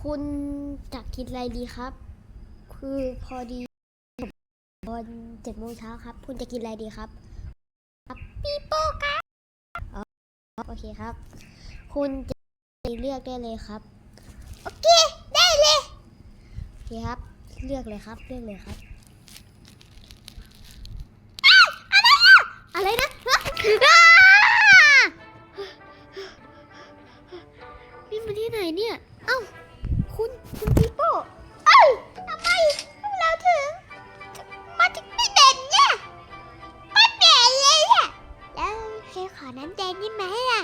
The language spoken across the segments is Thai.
คุณจะกินอะไรดีครับ คือพอดีตอนเจ็ดโมงเช้าครับ คุณจะกินอะไรดีครับ ครับปีโป้ครับโอเคครับ คุณจะเลือกได้เลยครับ โอเค ได้เลยโอเคครับ เลือกเลยครับ เลือกเลยครับอ้าวอะไรอะอะไรนะ เนี่ย เอ้า คุณ คุณปีโป้เอ้ยทำไมเราถึง มาถึงไม่เด่นเนี่ยไม่เด่นเลยอะแล้วเคขอน้ำแดงได้ไหมอะ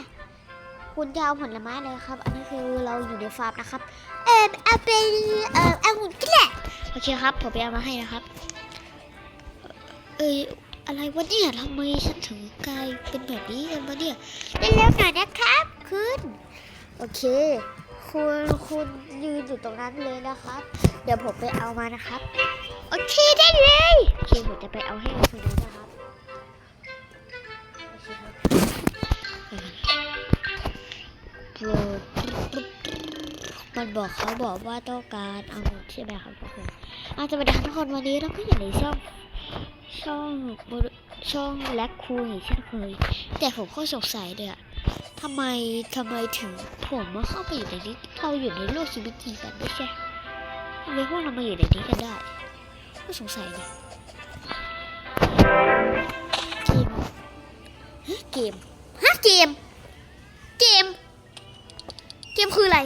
คุณจะเอาผลไม้เลยครับ อันนี้คือเราอยู่ในฟาร์มนะครับ เออเอาเป็นเออเอาหุ่นก็แหละโอเคครับ ผมไปเอามาให้นะครับ เอยอะไรวะเนี่ยทำไมฉันถึงกลายเป็นแบบนี้กันวะเนี่ยเร็วหน่อยนะครับคุณโอเค คุณคุณยืนอยู่ตรงนั้นเลยนะครับ เดี๋ยวผมไปเอามานะครับ โอเคได้เลยโอเคผมจะไปเอาให้คุณดูนะครับโอเคครับโปรดมันบอกเขาบอกว่าต้องการเอาใช่ไหมครับทุกคนอาจจะไปดักทุกคนวันนี้เราก็อยู่ในช่องช่องช่องแลคคูอย่างเช่นเคยแต่ผมก็สงสัยเลยอะ ทำไมทำไมถึงผมมาเข้าไปอยู่ในนี้เราอยู่ในโลกชีวิตจริงกันไม่ใช่ทำไมพวกเรามาอยู่ในนี้กันได้ก็สงสัยเลยเกมฮะเกมฮะเกม เกม เกมคืออะไร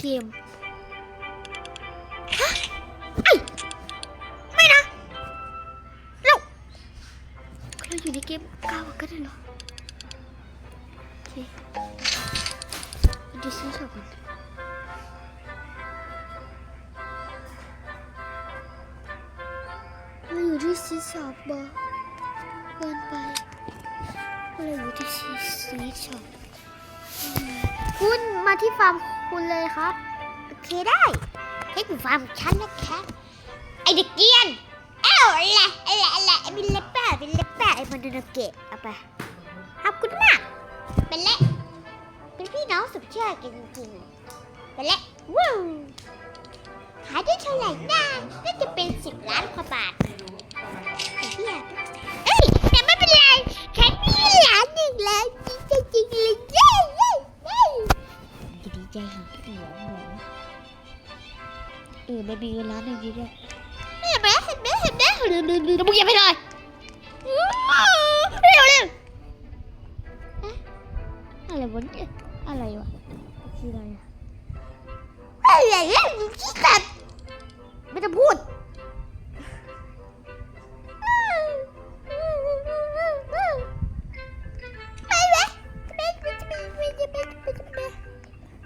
เกม ฟาร์มของฉันนะครับไอเด็กเกียนเอ้าอะไรอะไรอะไรไอ้บินเล็บแปะบินเล็บแปะไอ้มันดูนเกะเอาไปขอบคุณมากเป็นเละเป็นพี่น้องสุดเชื่อกันจริงๆเป็นเละว้าวขายได้เท่าไหร่นะน่าจะเป็นสิบล้านกว่าบาทไอ้เหี้ยเอ้ยแต่ไม่เป็นไรแค่มีหลานหนึ่งแล้วดีใจจริงเลยเย้เย้เย้ดีใจหาที่หนหนู เออไม่มีเวลาหนึ่งดีด้วยเห็นไหมเห็นไหมเห็นไหมเร็วเร็วเร็วมึงอย่าไปเลยเร็วเร็วอะอะไรวะเนี่ยอะไรวะคืออะไรอะอะไรเนี่ยมึงขี้ตัดไม่ต้องพูด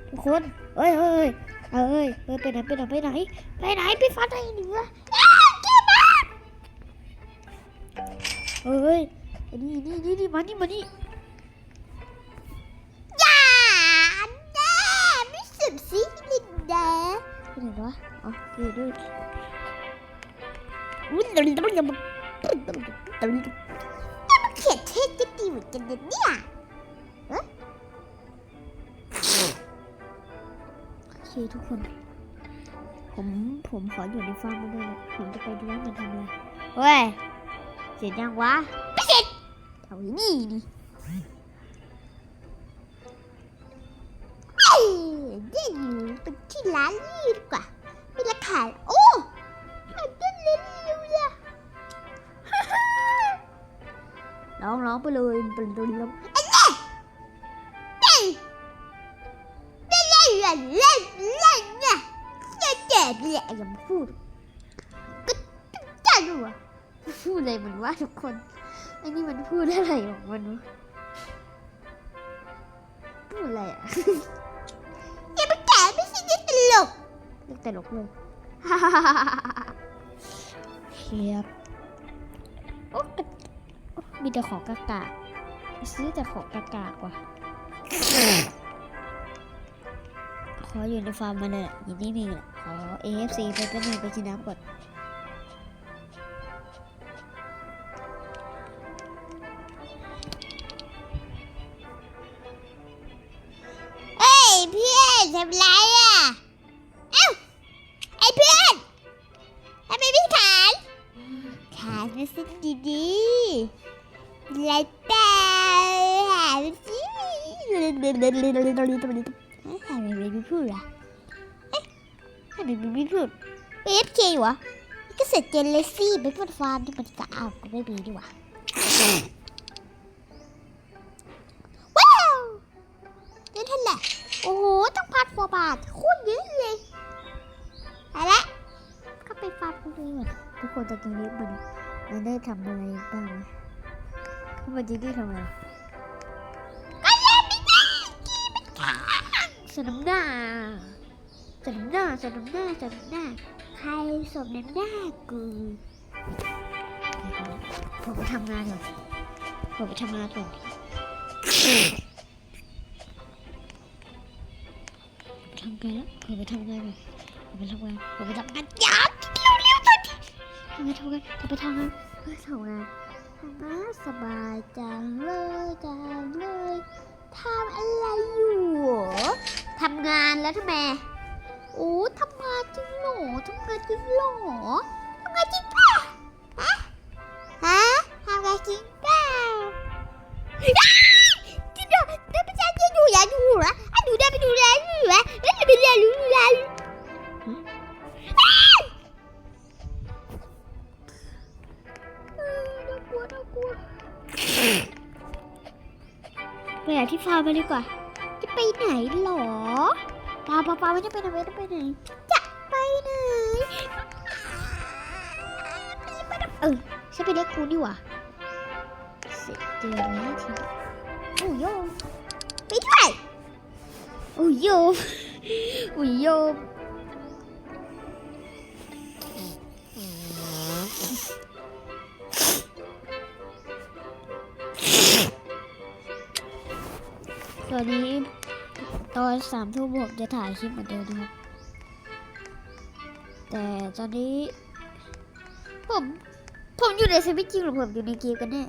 ทุกคนเอ้ยเอ้ย เอ้ยเอ้ยเอ้ยไปไหนไปไหนไปไหนไปไหนไปฟันไอ้เหนืออ้าวเจ็บมากเอ้ยนี่นี่นี่นี่มานี่มานี่อย่าแน่ไม่สุดสิลินดาไปไหนวะอ๋ออยู่ด้วยอุ้ยเดี๋ยวนี้ต้องยังมาแต่มันเขียนเท่จะดีเหมือนกันนะเนี่ย เคทุกคน ผมผมขออยู่ในฟาร์มมันด้วยนะผมจะไปดูว่ามันทำอะไรเฮ้ยเสร็จยังวะไม่เสร็จเอาไอ้นี่ดิเอ้ยเดี๋ยวอยู่ตรงที่ร้านนี่ดีกว่ามีราคาโอ้มันเต้นเร็วเลยร้องร้องไปเลยเป็นตัวเลมอั เจ๊เนี่ยอย่ามาพูดก็จ้าดูอะพูดอะไรมันว่าทุกคนไอ้นี่มันพูดอะไรของมันวะพูดอะไรอะอย่ามาแก่ไม่ใช่เรื่องตลกเรื่องตลกเลยเฮียบโอ้มีแต่ของกากาซื้อแต่ของกากากว่ะ ขออยู่ในฟาร์มมันเลยอะอยู่นิ่มีแหละขอ AFC ไปเป็นหนึ่งไปกินน้ำก่อนทำไร เอฟเคอยู่วะก็เสร็จเจนเลยสิไปพูดฟาร์มที่มันก็เอาวก็ไม่มีดีกว่าว้าวนี่ท่านแหละ โอ้โห ต้องพัดฟอร์บาทโคตรเยอะเลยไปละก็ไปฟาร์มตรงนี้ก่อนทุกคนต่ตรงนี้มันมันได้ทำอะไรบ้างไหมเข้ามาจีนี่ทำอะไรก็เล่นไม่ได้กีมันขาสนมหน้า สนมหน้าสนมหน้าสนมหน้าใครสมน้ำหน้ากูผมไปทำงานก่อนผมไปทำงานก่อนทำงานแล้วผมไปทำงานก่อนผมไปทำงานผมไปทำงานยามเร็วเร็วตอนนี้ทำงานทำงานผมไปทำงานเพื่อทำงานทำงานสบายจังเลยจังเลยทำอะไรอยู่ทำงานแล้วทำไม โอ้ทำงานจริงหรอทำงานจริงหรอทำงานจริงเปล่าฮะฮะทำงานจริงเปล่าอ้าวจริงเหรอเดี๋ยวไปจ้างเจ๊ดูอย่าดูเหรออะดูได้ไปดูได้ดูเหรอเอ้ยไปเรียนรู้ดูได้อ้วเออน่ากลัวน่ากลัวไปหาที่ฟาร์มกันดีกว่า จะไปไหนหรอ ปาปาปาไม่จะไปไหนไม่จะไปไหนจะไปไหนเออฉันไปเรียกครูดีกว่าเสร็จเจอแล้วทีโอ้โยมไปด้วยโอ้โยมโอ้โยม ตอนสามทุ่มผมจะถ่ายคลิปเหมือนเดิมนะครับ แต่ตอนนี้ ผม ผมอยู่ในชีวิตจริงหรือผมอยู่ในเกมกันแน่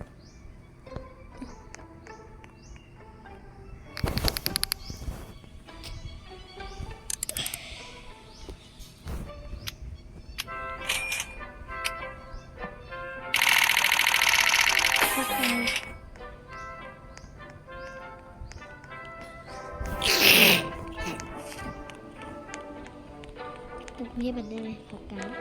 对，好干。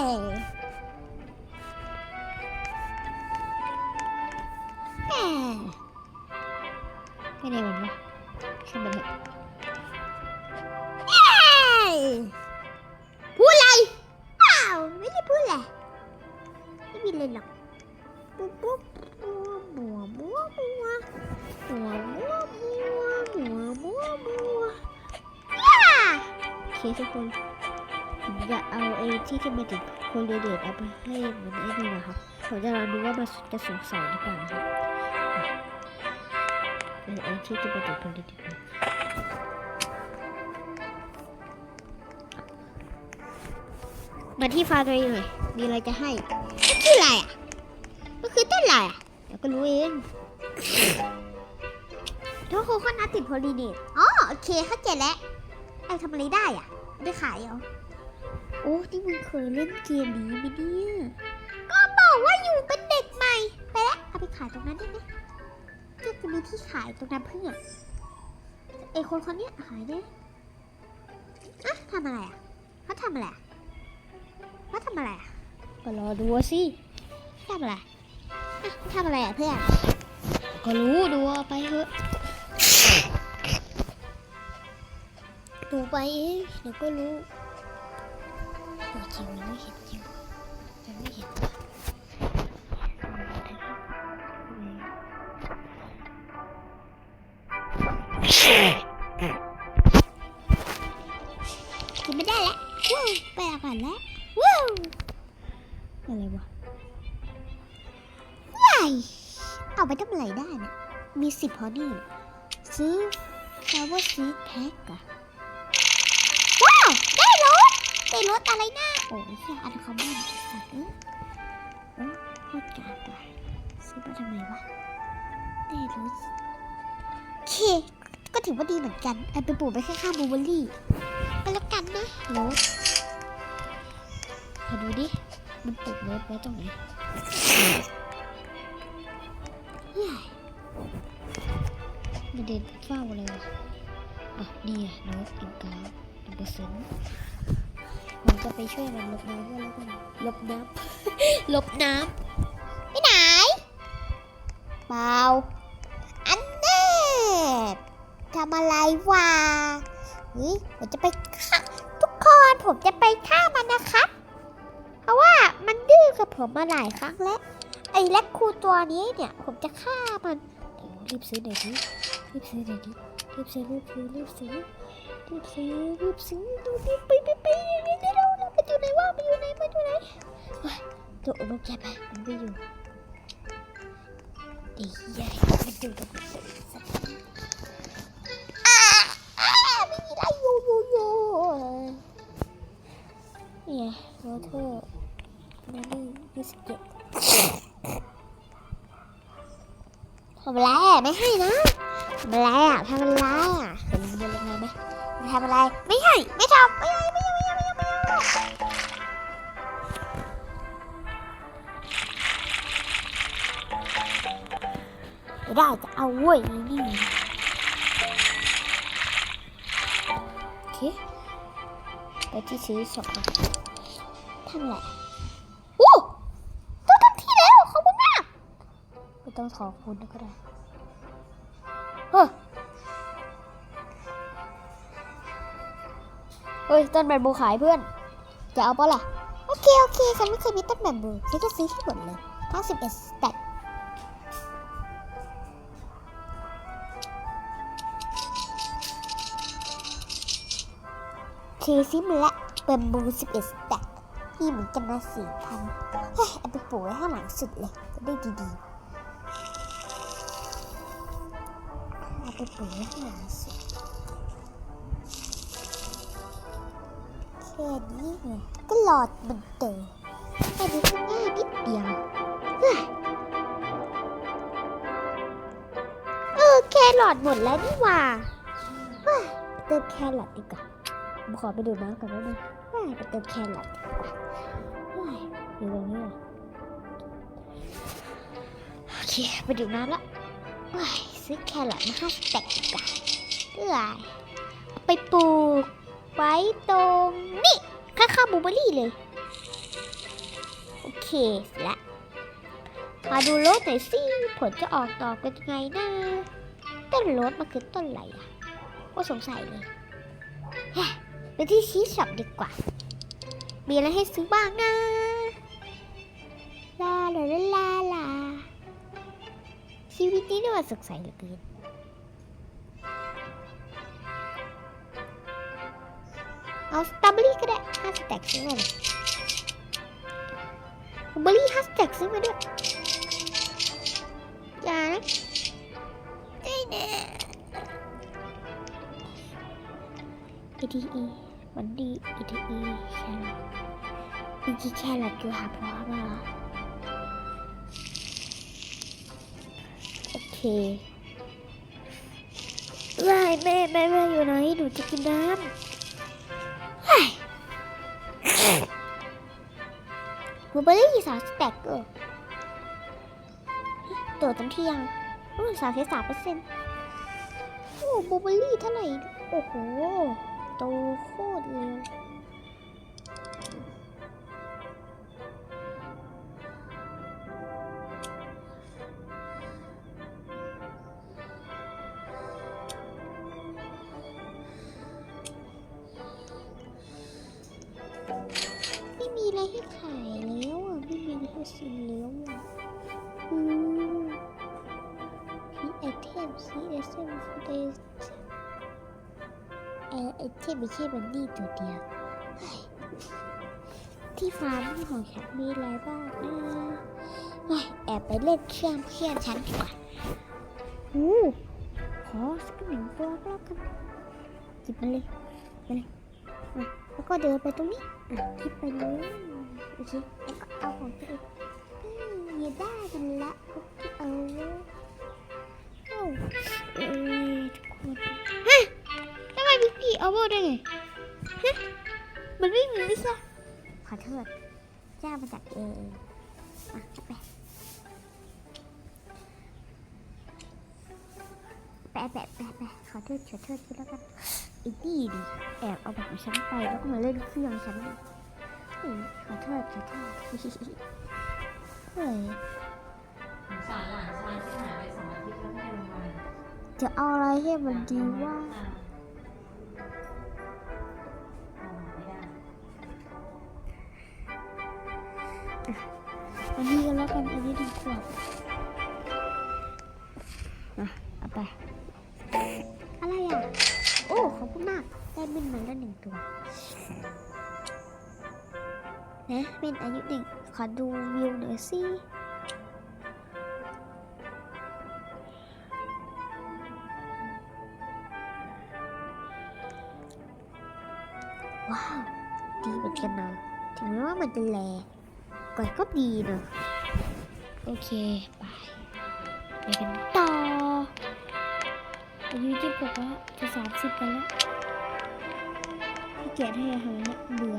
Bang! สงสัยหรือเปล่านะครับไอ้ไอ้ที่จะมาติดโคเรเดตนะมาที่ฟาร์มตัวเองหน่อยมีอะไรจะให้มันคืออะไรอะมันคือต้นอะไรอะเดี๋ยวก็รู้เองทุกคนก็นัดติดโพลีเดตอ๋อโอเคเข้าใจแล้วไอ้ทำอะไรได้อะเอาไปขายเหรอโอ้ที่มึงเคยเล่นเกมนี้ไหมเนี่ยก็บอกว่าอยู่เป็น ขายตรงนั้นได้ไหมก็จะมีที่ขายตรงนั้นเพื่อนไอคนคนเนี้ยขายได้อะทำอะไรอะเขาทำอะไรอะเขาทำอะไรอะก็รอดูสิทำอะไรอะเขาทำอะไรอะเพื่อน ก็รู้ดูเอาไปเถอะดูไปเองเดี๋ยวก็รู้โอ้จริงมันไม่เห็นจริง อาก่อนแล้วว้าวอะไรวะว้ายเอาไปทำอะไรได้นะมีสิบพอนี่ซื้อ flower seed pack อะว้าว ได้รถได้รถอะไรนะโอ้ยเหี้ยอันคอมมอนสัตว์เอ้ยโอ้โคตรกากอะซื้อมาทำไมวะได้รถเคก็ถือว่าดีเหมือนกันเอาไปปลูกไว้ข้างๆบูเบอร์รี่ก็แล้วกันนะรถ ขอดูดิ มันปลูกรถไว้ตรงไหนมันเดินเฝ้าอะไรวะอะนี่ไงรถอีกเก้าหนึ่งเปอร์เซ็นต์ผมจะไปช่วยมันลบน้ำด้วยแล้วกันลบน้ำลบน้ำไปไหนเปล่าอันเน่ทำอะไรวะเฮ้ยผมจะไปฆ่าทุกคนผมจะไปฆ่ามันนะครับ ราะว่ามันดื้อกับผมมาหลายครั้งแล้ว ไอ้แลคคูตัวนี้เนี่ย ผมจะฆ่ามัน รีบซื้อหน่อยดิรีบซื้อหน่อยดิรีบซื้อรีบซื้อรีบซื้อรีบซื้อรีบซื้อดูดิไปไปไปเร็วเร็วเร็วมันอยู่ไหนวะมันอยู่ไหนมันอยู่ไหนเฮ้ยตัวอบรมใจไปมันไม่อยู่ไอ้เหี้ยมันอยู่ตรงนั้นไม่มีอะไรอยู่อยู่อยู่เนี่ยโรเทอร์ นั่นนี่ยี่สิบเจ็ดทำอะไรอะไม่ให้นะทำอะไรอะทำอะไรอะเห็นมันเดินลงมาไหมมันทำอะไร ไม่ให้ ไม่ทำไม่ให้ไม่ให้ไม่ให้ไม่ให้ไม่ให้ไม่ได้จะเอาเว้ยนี่โอเคไปที่ซื้อช็อปก่อนทำอะไร ขอบคุณก็ได้เฮ้ยเฮ้ยต้นแบมบูขายเพื่อน จะเอาปะล่ะ โอเค โอเค ฉันไม่เคยมีต้นแบมบูฉันจะซื้อที่หมดเลยทั้งสิบเอ็ดแต็กเคซิมและแบมบูสิบเอ็ดแต็กนี่เหมือนกันนะสี่พันเฮ้ยเอาไปปลูกไว้ข้างหลังสุดเลย จะได้ดีๆ เอาไปปลูกไว้ข้างหลังสุดแค่นี้ไงก็หลอดมันเตอแค่นี้ก็ง่ายนิดเดียวเออแครอทหมดแล้วนี่หว่าเติมแครอทดีกว่าผมขอไปดูน้ำก่อนนะเฮ้ยไปเติมแครอทดีกว่าอยู่ตรงนี้โอเค ไปดูน้ำละ ซื้อแครอทมาห้าสเต็กดีกว่เฮ้อไปปลูกไว้ตรงนี่ข้างๆบูเบอรี่เลย โอเคละมาดูรถหน่อยสิผลจะออกดอกเป็นยังไงนะต้นรถมันคือต้นอะไรอะก็สงสัยเลยแฮะไปที่ชีสช็อปดีกว่า มีอะไรให้ซื้อบ้างนะลาลาลาลาลา ชีวิตนี้นี่มันสดใสเหลือเกินเอาสตรอเบอรี่ก็ได้ห้าสแต็กซื้อมาเลยเบอรี่ห้าสแต็กซื้อมาด้วยอย่านะได้แน่ ETE วันดี ETE แครอทมีกี่แครอทอยู่หาพร้อมเหร เคว่ายแม่แม่แม่อยู่ไหนหนูจะกินน้ำบูเบอร์รี่สามสแต็กเออตัวเต็มที่ยังสามสิบสามเปอร์เซ็นต์โอ้บูเบอร์รี่เท่าไหร่ โอ้โห โตโคตรเร็ว เทมฟูเดสเออไอเทมไม่ใช่มันนี่ตัวเดียว ที่ฟาร์มของฉันมีอะไรบ้างนะเฮ้ยแอบไปเล่นเครื่องเพื่อนฉันดีกว่าหูขอสักหนึ่งตัวก็แล้วกันหยิบมาเลยไปเลยแล้วก็เดินไปตรงนี้อะคลิกไปเลยโอเคแล้วก็เอาของตัวเองอย่าได้กันละโอเคเอาเอ้า เอาโบได้ไงฮะมันไม่มีไม่ใช่ขอโทษจ้ามาจากเอเองอะเอาไปแปะแปะแปะแปะขอโทษขอโทษก็แล้วกันไอ้นี่ดิแอบเอาแบบของฉันไปแล้วก็มาเล่นเครื่องฉันอีกเฮ้ยขอโทษขอโทษเฮ้ยสงสารหลานชายที่หายไปสองอาทิตย์แล้วไม่ได้ลงมาจะเอาอะไรให้มันดีว่า อันนี้ก็แล้วกันอันนี้ดีกว่าอะเอาไป อะไรอะ โอ้ ขอบคุณมาก ได้เม่นมาแล้วหนึ่งตัวนะเม่นอายุหนึ่งขอดูวิวหน่อยสิว้าว ดีเหมือนกันนะถึงแม้ว่ามันจะแล ก่อนก็ดีนะโอเคไปไปกันต่ออายุจะบอกว่าจะสามสิบกันแล้วพี่แกะให้อาหารแล้วเบื่อ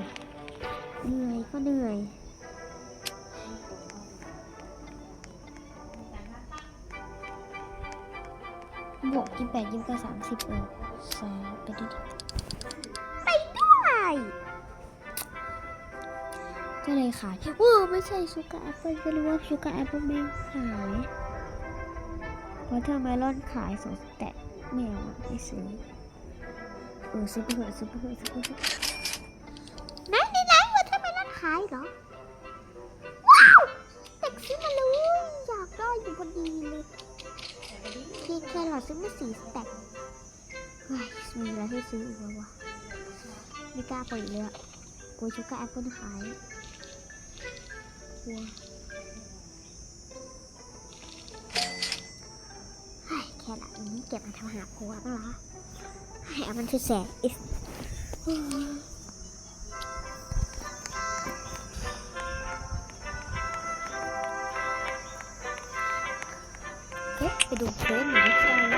เหนื่อยก็เหนื่อยบวกยี่แปดยี่เก้าสามสิบเออสามไปดิ ก็เลยขายว้าไม่ใช่ชูการ์แอปเปิลก็รู้ว่าชูการ์แอปเปิลไม่ขายเพราะเธอไมลอนขายสองแต่ไม่เอาอะไม่ซื้อเออซื้อไปเถอะซื้อไปเถอะซื้อไปเถอะไหนไหนไหนว่าเธอไมลอนขายเหรอว้าวเด็กซื้อมาเลยอยากได้อยู่พอดีเลยพี่แครอทซื้อมาสี่แตกเฮ้ยมีอะไรให้ซื้ออีกแล้ววะไม่กล้าเปิดเลยอะกลัวชูการ์แอปเปิลขาย แครอทอันนี้เก็บมาทำหาผัวบ้างเหรอให้เอามันคือแสนอิสไปดูเพื่อนหน่อย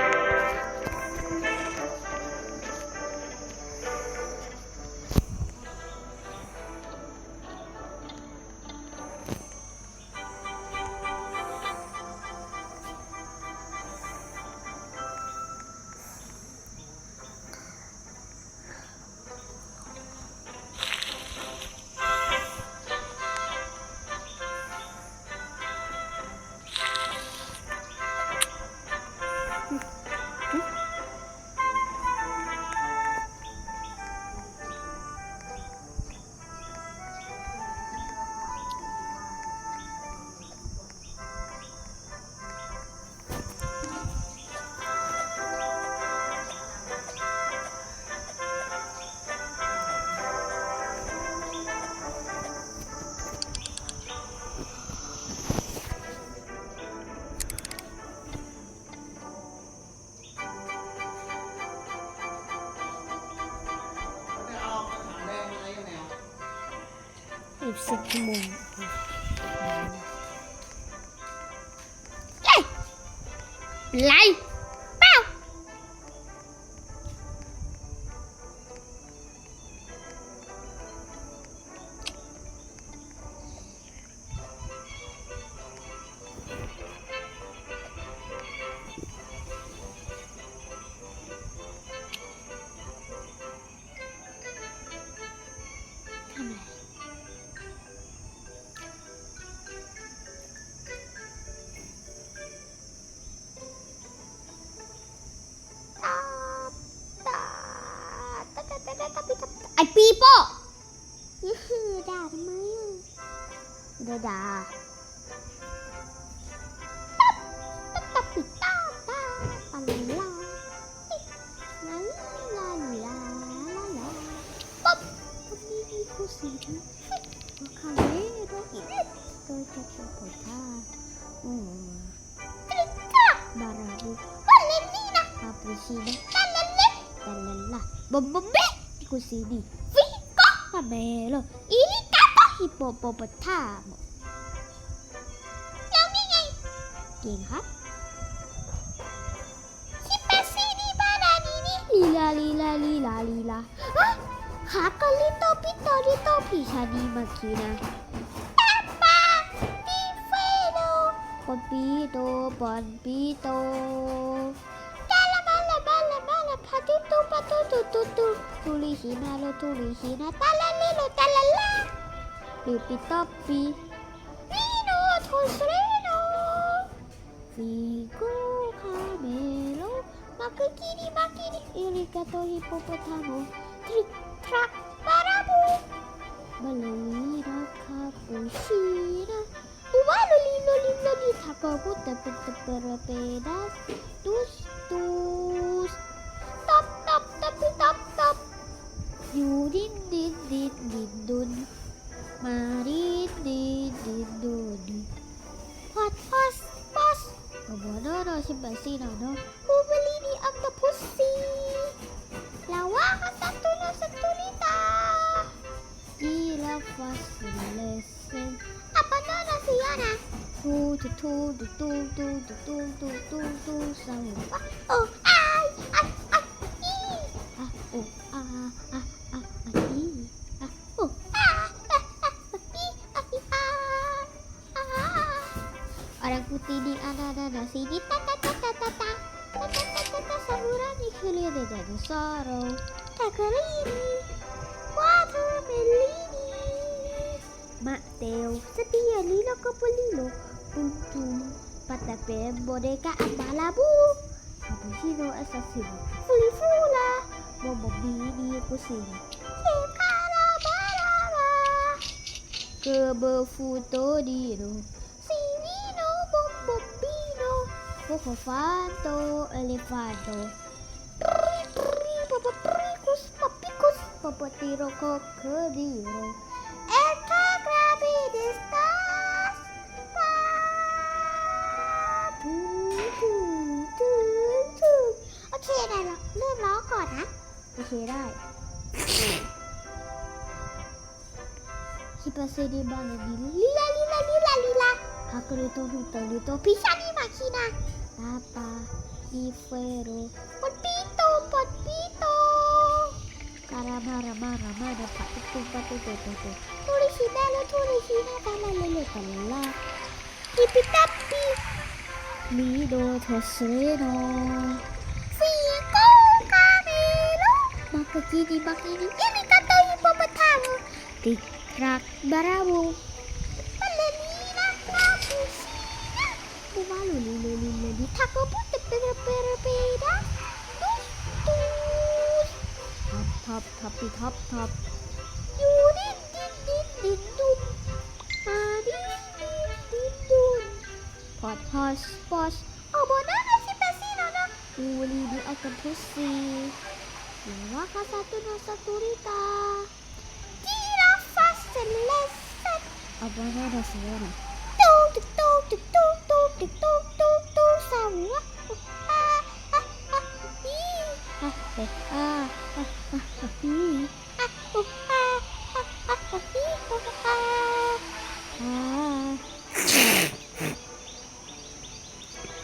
สิบชั่วโมงไร ดาสีนะว่าคาเล่โรอีโดยจะเป็นผลท่าอืมกริกาบาราบุบัลเลนี่นะอาปริชินะตัเลนตัเลนละบอมบอมเบ้ที่กูสีดีฟิกก็มาเบลอีลิกาโตฮิปโปโปเปตา เก่งครับชิปาซีดีบาลาดีนี่ลีลาลีลาลีลาลีลาอะหากาลิโตปิโตลิโตพิชาดีมาคีนะปาปีเฟโดปอนปีโตปอนปีโตตาละมาละมาละมาละพาตุตุปาตุตุตุตุตุลิฮินาโลตุลิฮินาตาละเลโลตาละลาลิปิโตปีวีโนโทสเร Figo Camelo Makikini Makini Irrigato Hippopotamu Trick Track Parabu Balonira Capuchina Ubalu Lindo Lindo Di Tapabu Tepet Tepera Pedas. Tus Tus. Top Top Top Top Top Yudin Din Din Din Dun. Marin Din Din Dun. Apa banana si Basinano who believe I'm pussy. Lawakan sa tulong sa tulita. Gila was lesson. A banana si Yana. Do do do do do do do do. Oh, mereka adalah Bu Cappuccino Assassino Fuli Fula Membeli di pusing Sekara Barara Kebefuto Dino Sivino Bombobino Pocofanto Elefanto Tri Tri Papa Prikus Papikus Papa Tiroko Kediro ได้ฮิปาเซดีบานาดีลีลาลีลาลีลาลีลาฮากริโตลิโตลิโตพิชานิมาคินาตาปาอีเฟโรปดปีโตปดปีโตการามารามารามาดาปะตุตุปะตุตุตุตุทูริชินาโลทูริชินาตาลาเลเลตาลาฮิปิตัปปีลีโดโทเซโน ke kiri bak ini ini kata hippopotamus dikrak baramu. Balalina prabusina Bumalu lina lina di tako putek pera pera pera Tus. Tus Hap hap hapit hap hap Yurin din din din dum Arin din dum Pot pos pos Obonana si pesina na Uli di akan pusing. Wakasatu Nosaturita Girafas Celestat Abangnya ada suara Tuk tuk tuk tuk tuk tuk tuk tuk tuk Sama Ah ah ah Ah ah ah ah ah Ih Ah ah ah ah ah ah Ah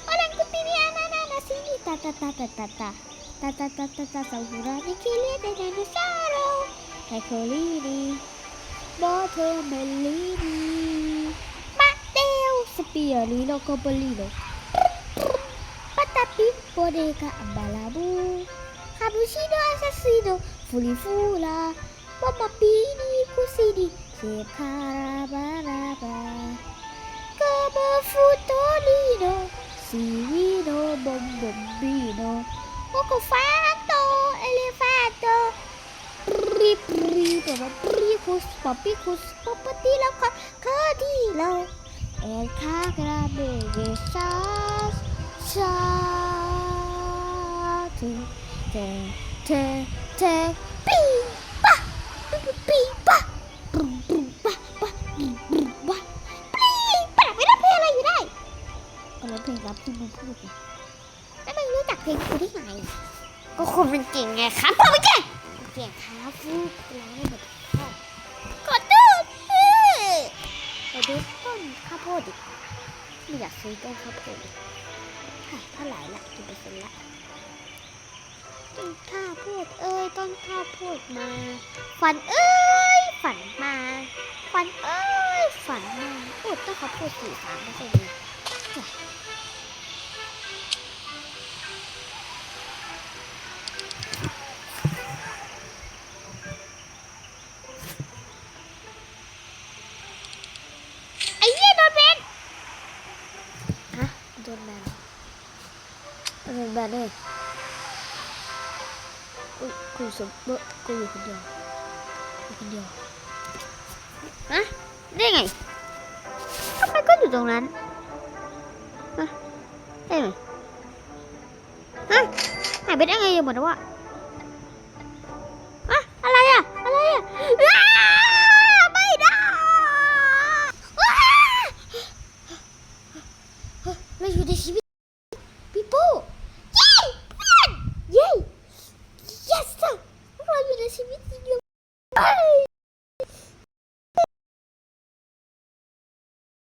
Orang kupini anak-anak sini Tata tata tata Ta ta ta ta ta saurari chiede dinosauro. Ecolini, Botomellini, Matteo, Spiolino, Copolino. Patapi, Boneca, Balabù, Capucino, Assassino, Fulifula, Mamma Pini, Cusini, Separabaraba. Come si vino, Bombombino. Ocofanto, Elefanto, pri pri papa pricus papicus papatilo ca cadilo el cagrabe de sas sa te te te ฝันเอ้ย ฝันมา ฝันเอ้ย ฝันมาโอ้ต้นข้าวโพดสี่สามเปอร์เซ็นต์เลยเฮ้ยไอ้เหี้ยโดนแบนฮะโดนแบนโดนแบนเลยอุ๊ยกูสมเบอกูอยู่คนเดียวอะ คนเดียวนะได้ไงทำไมก็อยู่ตรงนั้นฮะได้ไงฮะหายไปได้ไงหมดแล้ววะ